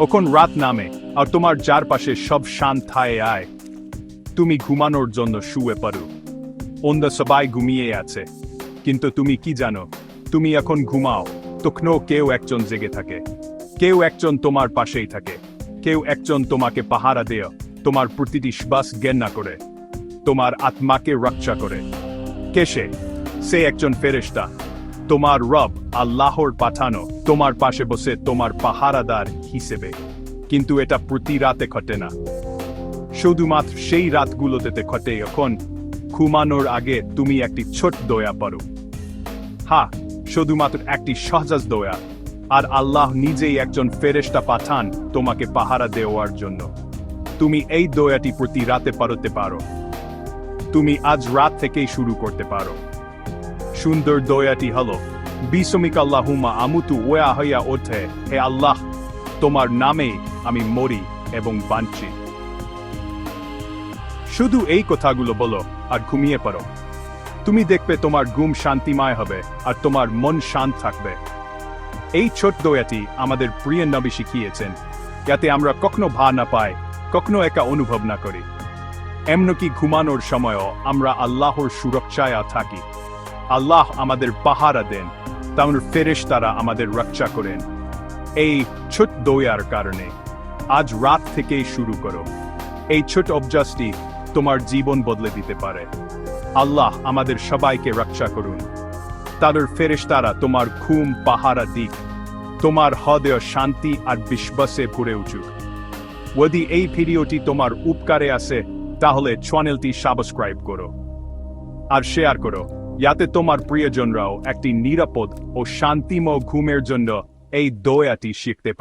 ওখন রাত নামে আর তোমার চারপাশে সব শান্তায় আয়। তুমি ঘুমানোর জন্য শুয়ে পারো অন্য সবাই ঘুমিয়ে আছে। কিন্তু তুমি কি জানো? তুমি এখন ঘুমাও। তখনও কেউ একজন জেগে থাকে। কেউ একজন তোমার পাশেই থাকে। কেউ একজন তোমাকে পাহারা দেয়। তোমার প্রতিটি শ্বাস গেন্না করে। তোমার আত্মাকে রক্ষা করে। কে সে একজন ফেরেশতা। তোমার রব আল্লাহর পাঠানো। তোমার পাশে বসে তোমার পাহারাদার হিসেবে। কিন্তু এটা প্রতি রাতে ঘটে না। শুধুমাত্র সেই রাতগুলোতে ঘটে। এখন ঘুমানোর আগে তুমি একটি ছোট দয়া পারো হা শুধুমাত্র একটি সহজাজ দয়া। আর আল্লাহ নিজেই একজন ফেরেশতা পাঠান তোমাকে পাহারা দেওয়ার জন্য। তুমি এই দয়াটি প্রতি রাতে পারতে পারো। তুমি আজ রাত থেকেই শুরু করতে পারো। সুন্দর দয়াটি হলো বিসমিক আল্লাহুমা আমুতু ওয়া হইয়া ওঠে, হে আল্লাহ, তোমার নামে আমি মরি এবং বাঞ্চি শুধু এই কথাগুলো বলো আর ঘুমিয়ে পড়ো। তুমি দেখবে তোমার ঘুম শান্তিময় হবে আর তোমার মন শান্ত থাকবে। এই ছোট দয়াটি আমাদের প্রিয় নবী শিখিয়েছেন, যাতে আমরা কখনো ভা না পাই, কখনো একা অনুভব না করি। এমনকি ঘুমানোর সময়ও আমরা আল্লাহর সুরক্ষায় থাকি। আল্লাহ আমাদের পাহারা দেন, তেমন ফেরেশ তারা আমাদের রক্ষা করেন। এই ছোট দয়ার কারণে আজ রাত থেকেই শুরু করো। এই ছোট অভ্যাসটি তোমার জীবন বদলে দিতে পারে। আল্লাহ আমাদের সবাইকে রক্ষা করুন। তাদের ফেরেশতারা তোমার ঘুম, পাহারা দিক, তোমার হৃদয় শান্তি আর বিশ্বাসে ভরে উঠুক। যদি এই ভিডিওটি তোমার উপকারে আসে, তাহলে চ্যানেলটি সাবস্ক্রাইব করো। আর শেয়ার করো। যাতে তোমার প্রিয়জনরাও একটি নিরাপদ ও শান্তিময় ঘুমের জন্য এই দয়াটি শিখতে পারে